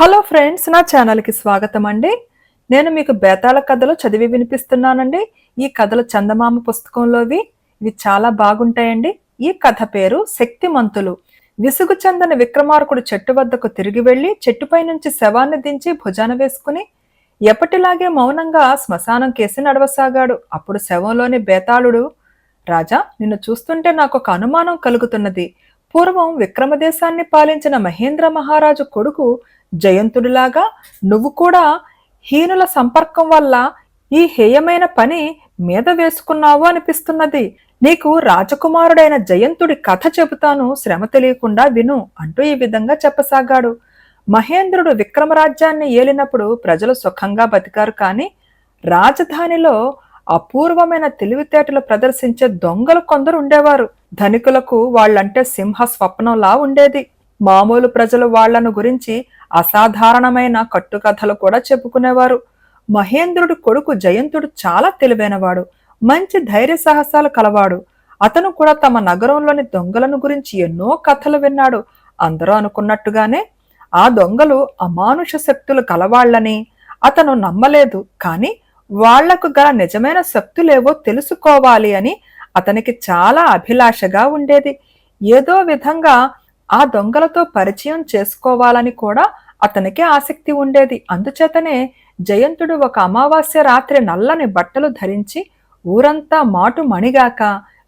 Hello friends నా ఛానల్కి స్వాగతం అండి. నేను మీకు బేతాళ కథలు చదివి వినిపిస్తున్నానండి. ఈ కథలు చందమామ పుస్తకంలోవి. ఇవి చాలా బాగుంటాయండి. ఈ కథ పేరు శక్తిమంతులు. విసుగు చెందని విక్రమార్కుడు చెట్టు వద్దకు తిరిగి వెళ్ళి చెట్టుపై నుంచి శవాన్ని దించి భుజాన వేసుకుని ఎప్పటిలాగే మౌనంగా శ్మశానం కేసి నడవసాగాడు. అప్పుడు శవంలోని బేతాళుడు రాజా నిన్ను చూస్తుంటే నాకు ఒక అనుమానం కలుగుతున్నది. పూర్వం విక్రమదేశాన్ని పాలించిన మహేంద్ర మహారాజు కొడుకు జయంతుడిలాగా నువ్వు కూడా హీనుల సంపర్కం వల్ల ఈ హేయమైన పని మీద వేసుకున్నావు అనిపిస్తున్నది. నీకు రాజకుమారుడైన జయంతుడి కథ చెబుతాను. శ్రమ తెలియకుండా విను అంటూ ఈ విధంగా చెప్పసాగాడు. మహేంద్రుడు విక్రమరాజ్యాన్ని ఏలినప్పుడు ప్రజలు సుఖంగా బతికారు కానీ రాజధానిలో అపూర్వమైన తెలివితేటలు ప్రదర్శించే దొంగలు కొందరు ఉండేవారు. ధనికులకు వాళ్ళంటే సింహ స్వప్నంలా ఉండేది. మామూలు ప్రజలు వాళ్ళను గురించి అసాధారణమైన కట్టుకథలు కూడా చెప్పుకునేవారు. మహేంద్రుడి కొడుకు జయంతుడు చాలా తెలివైనవాడు. మంచి ధైర్య సాహసాలు కలవాడు. అతను కూడా తమ నగరంలోని దొంగలను గురించి ఎన్నో కథలు విన్నాడు. అందరూ అనుకున్నట్టుగానే ఆ దొంగలు అమానుష శక్తులు కలవాళ్ళని అతను నమ్మలేదు. కానీ వాళ్ళకు గల నిజమైన శక్తులేవో తెలుసుకోవాలి అని అతనికి చాలా అభిలాషగా ఉండేది. ఏదో విధంగా ఆ దొంగలతో పరిచయం చేసుకోవాలని కూడా అతనికే ఆసక్తి ఉండేది. అందుచేతనే జయంతుడు ఒక అమావాస్య రాత్రి నల్లని బట్టలు ధరించి ఊరంతా మాటు మణిగాక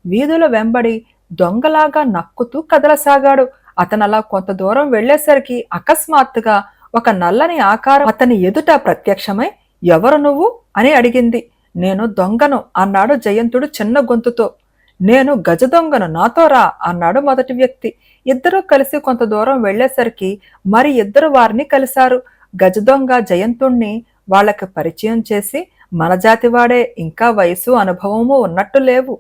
వీధుల వెంబడి దొంగలాగా నక్కుతూ కదలసాగాడు. అతను అలా కొంత దూరం వెళ్ళేసరికి అకస్మాత్తుగా ఒక నల్లని ఆకారం అతని ఎదుట ప్రత్యక్షమై ఎవరు నువ్వు? అని అడిగింది. నేను దొంగను అన్నాడు జయంతుడు చిన్న గొంతుతో. నేను గజ దొంగను నాతో రా అన్నాడు మొదటి వ్యక్తి. ఇద్దరూ కలిసి కొంత దూరం వెళ్ళేసరికి మరి ఇద్దరు వారిని కలిశారు. గజ దొంగ జయంతుణ్ణి వాళ్ళకి పరిచయం చేసి మన జాతివాడే ఇంకా వయసు అనుభవము ఉన్నట్టు లేవు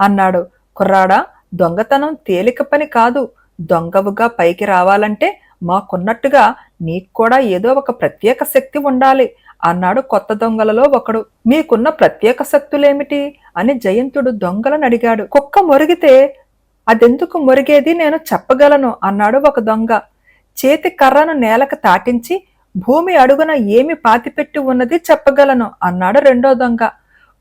అన్నాడు. కుర్రాడా దొంగతనం తేలిక పని కాదు. దొంగవుగా పైకి రావాలంటే మాకున్నట్టుగా నీకు కూడా ఏదో ఒక ప్రత్యేక శక్తి ఉండాలి. అన్నాడు కొత్త దొంగలలో ఒకడు. మీకున్న ప్రత్యేక శక్తులేమిటి? అని జయంతుడు దొంగలను అడిగాడు. కుక్క మొరిగితే అదెందుకు మొరిగేది? నేను చెప్పగలను అన్నాడు ఒక దొంగ. చేతి కర్రను నేలకు తాటించి భూమి అడుగున ఏమి పాతిపెట్టి ఉన్నది చెప్పగలను అన్నాడు రెండో దొంగ.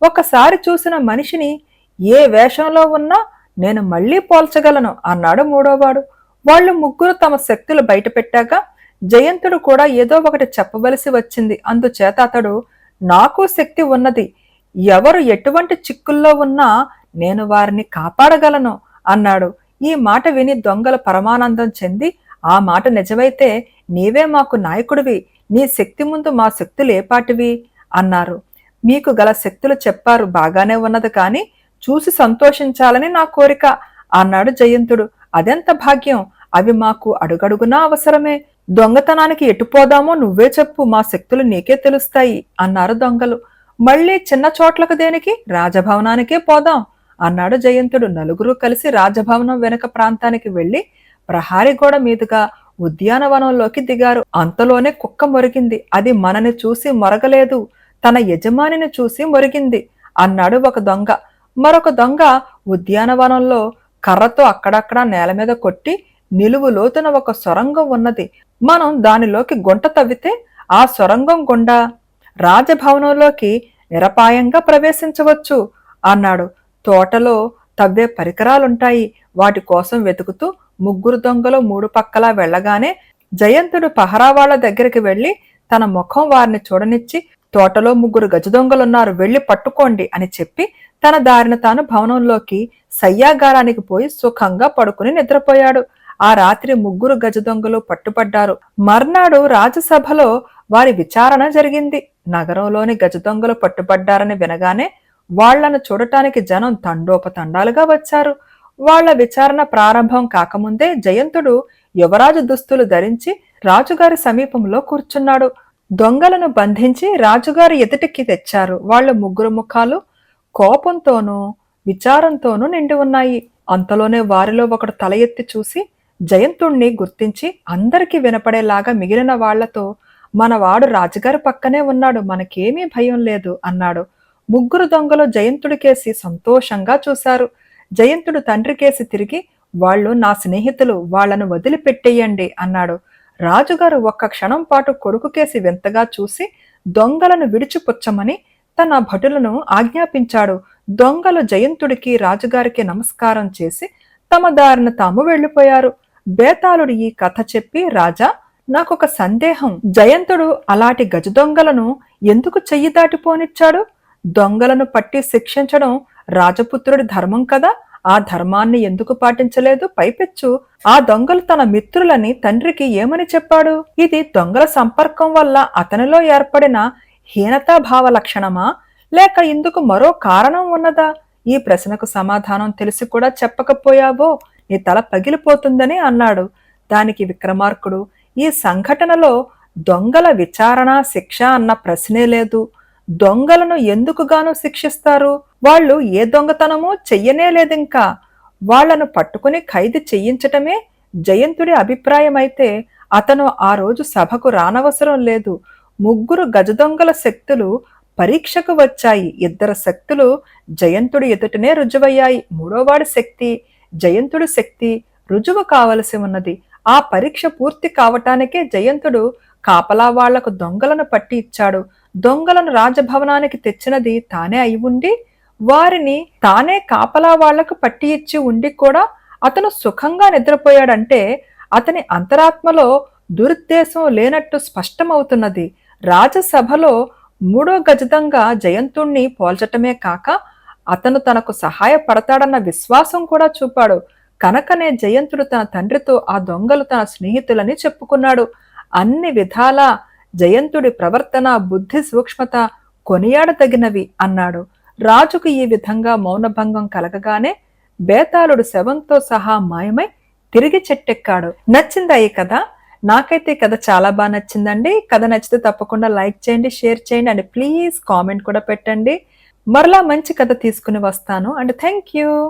ఒకసారి చూసిన మనిషిని ఏ వేషంలో ఉన్నా నేను మళ్ళీ పోల్చగలను అన్నాడు మూడోవాడు. వాళ్ళు ముగ్గురు తమ శక్తులు బయటపెట్టాక జయంతుడు కూడా ఏదో ఒకటి చెప్పవలసి వచ్చింది. అందుచేత అతడు నాకు శక్తి ఉన్నది. ఎవరు ఎటువంటి చిక్కుల్లో ఉన్నా నేను వారిని కాపాడగలను అన్నాడు. ఈ మాట విని దొంగలు పరమానందం చెంది ఆ మాట నిజమైతే నీవే మాకు నాయకుడివి. నీ శక్తి ముందు మా శక్తులు ఏపాటివి అన్నారు. మీకు గల శక్తులు చెప్పారు బాగానే ఉన్నది కానీ చూసి సంతోషించాలని నా కోరిక అన్నాడు జయంతుడు. అదెంత భాగ్యం? అవి మాకు అడుగడుగునా అవసరమే? దొంగతనానికి ఎటుపోదామో నువ్వే చెప్పు మా శక్తులు నీకే తెలుస్తాయి అన్నారు దొంగలు. మళ్ళీ చిన్న చోట్లకు దేనికి? రాజభవనానికే పోదాం అన్నాడు జయంతుడు. నలుగురు కలిసి రాజభవనం వెనుక ప్రాంతానికి వెళ్ళి ప్రహారీ గోడ మీదుగా ఉద్యానవనంలోకి దిగారు. అంతలోనే కుక్క మొరిగింది. అది మనని చూసి మొరగలేదు. తన యజమానిని చూసి మొరిగింది అన్నాడు ఒక దొంగ. మరొక దొంగ ఉద్యానవనంలో కర్రతో అక్కడక్కడ నేల మీద కొట్టి నిలువు లోతున ఒక సొరంగం ఉన్నది. మనం దానిలోకి గుంట తవ్వితే ఆ సొరంగం గుండా రాజభవనంలోకి నిరపాయంగా ప్రవేశించవచ్చు అన్నాడు. తోటలో తవ్వే పరికరాలుంటాయి. వాటి కోసం వెతుకుతూ ముగ్గురు దొంగలు మూడు పక్కలా వెళ్ళగానే జయంతుడు పహరావాళ్ళ దగ్గరికి వెళ్ళి తన ముఖం వారిని చూడనిచ్చి తోటలో ముగ్గురు గజ దొంగలున్నారు వెళ్ళి పట్టుకోండి అని చెప్పి తన దారిన తాను భవనంలోకి సయ్యాగారానికి పోయి సుఖంగా పడుకుని నిద్రపోయాడు. ఆ రాత్రి ముగ్గురు గజ దొంగలు పట్టుపడ్డారు. మర్నాడు రాజసభలో వారి విచారణ జరిగింది. నగరంలోని గజ దొంగలు పట్టుబడ్డారని వినగానే వాళ్ళను చూడటానికి జనం తండోపతండాలుగా వచ్చారు. వాళ్ళ విచారణ ప్రారంభం కాకముందే జయంతుడు యువరాజు దుస్తులు ధరించి రాజుగారి సమీపంలో కూర్చున్నాడు. దొంగలను బంధించి రాజుగారి ఎదుటికి తెచ్చారు. వాళ్ళ ముగ్గురు ముఖాలు కోపంతోనూ విచారంతోనూ నిండి ఉన్నాయి. అంతలోనే వారిలో ఒకడు తల ఎత్తి చూసి జయంతుణ్ణి గుర్తించి అందరికీ వినపడేలాగా మిగిలిన వాళ్ళతో మనవాడు రాజుగారి పక్కనే ఉన్నాడు మనకేమీ భయం లేదు అన్నాడు. ముగ్గురు దొంగలు జయంతుడికేసి సంతోషంగా చూశారు. జయంతుడు తండ్రికేసి తిరిగి వాళ్ళు నా స్నేహితులు వాళ్ళను వదిలిపెట్టేయండి అన్నాడు. రాజుగారు ఒక్క క్షణం పాటు కొడుకుకేసి వింతగా చూసి దొంగలను విడిచిపుచ్చమని తన భటులను ఆజ్ఞాపించాడు. దొంగలు జయంతుడికి రాజుగారికి నమస్కారం చేసి తమ దారిన తాము వెళ్ళిపోయారు. బేతాళుడు ఈ కథ చెప్పి రాజా నాకొక సందేహం. జయంతుడు అలాంటి గజ దొంగలను ఎందుకు చెయ్యి దాటిపోనిచ్చాడు? దొంగలను పట్టి శిక్షించడం రాజపుత్రుడి ధర్మం కదా. ఆ ధర్మాన్ని ఎందుకు పాటించలేదు? పైపెచ్చు. ఆ దొంగలు తన మిత్రులని తండ్రికి ఏమని చెప్పాడు? ఇది దొంగల సంపర్కం వల్ల అతనిలో ఏర్పడిన హీనతాభావ లక్షణమా? లేక ఇందుకు మరో కారణం ఉన్నదా? ఈ ప్రశ్నకు సమాధానం తెలిసి కూడా చెప్పకపోయావో? నీ తల పగిలిపోతుందని అన్నాడు. దానికి విక్రమార్కుడు ఈ సంఘటనలో దొంగల విచారణ శిక్ష అన్న ప్రశ్నే లేదు. దొంగలను ఎందుకుగాను శిక్షిస్తారు? వాళ్ళు ఏ దొంగతనమూ చెయ్యనే లేదింకా. వాళ్ళను పట్టుకుని ఖైదు చెయ్యించటమే జయంతుడి అభిప్రాయమైతే అతను ఆ రోజు సభకు రానవసరం లేదు. ముగ్గురు గజదొంగల శక్తులు పరీక్షకు వచ్చాయి. ఇద్దరు శక్తులు జయంతుడి ఎదుటనే రుజువయ్యాయి. మూడోవాడి శక్తి జయంతుడి శక్తి రుజువు కావలసి ఉన్నది. ఆ పరీక్ష పూర్తి కావటానికే జయంతుడు కాపలా వాళ్ళకు దొంగలను పట్టి ఇచ్చాడు. దొంగలను రాజభవనానికి తెచ్చినది తానే అయి ఉండి వారిని తానే కాపలా వాళ్ళకు పట్టి ఇచ్చి ఉండి కూడా అతను సుఖంగా నిద్రపోయాడంటే అతని అంతరాత్మలో దురుద్దేశం లేనట్టు స్పష్టమవుతున్నది. రాజసభలో మూడో గజదంగా జయంతుణ్ణి పోల్చటమే కాక అతను తనకు సహాయపడతాడన్న విశ్వాసం కూడా చూపాడు. కనుకనే జయంతుడు తన తండ్రితో ఆ దొంగలు తన స్నేహితులని చెప్పుకున్నాడు. అన్ని విధాలా జయంతుడి ప్రవర్తన బుద్ధి సూక్ష్మత కొనియాడదగినవి అన్నాడు. రాజుకు ఈ విధంగా మౌనభంగం కలగగానే బేతాళుడు శవంతో సహా మాయమై తిరిగి చెట్టెక్కాడు. నచ్చిందా ఈ కథ? నాకైతే కథ చాలా బాగా నచ్చిందండి. కథ నచ్చితే తప్పకుండా లైక్ చేయండి షేర్ చేయండి అండ్ ప్లీజ్ కామెంట్ కూడా పెట్టండి. మరలా మంచి కథ తీసుకుని వస్తాను. And thank you